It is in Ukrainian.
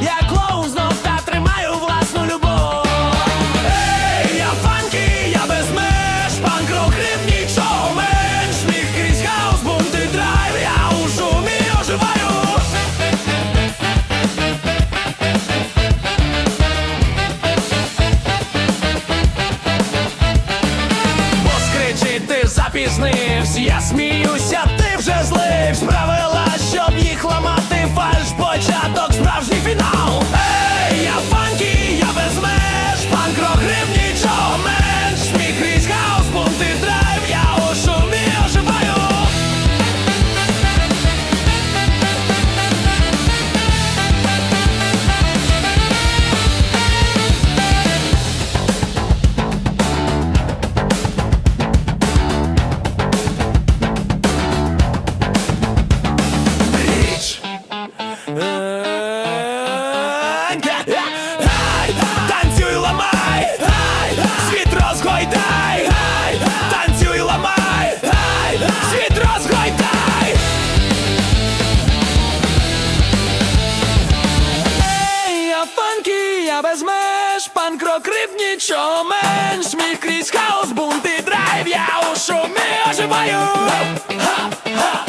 я клоун та тримаю власну любов. Ей, я фанкі, я без меж, панк-рок, рим, міг крізь хаос, бунт драйв, я у шумі оживаю. Бос кричить, я сміюся. Фанк Гай, танцюй, ламай. Гай, світ розгойдай. Гай, танцюй, ламай. Гай, світ розгойдай. Ей, я фанкі, я без меж. Панк рок риф нічого менш. Сміх крізь хаос, бунт і драйв. Я у шумі оживаю. Я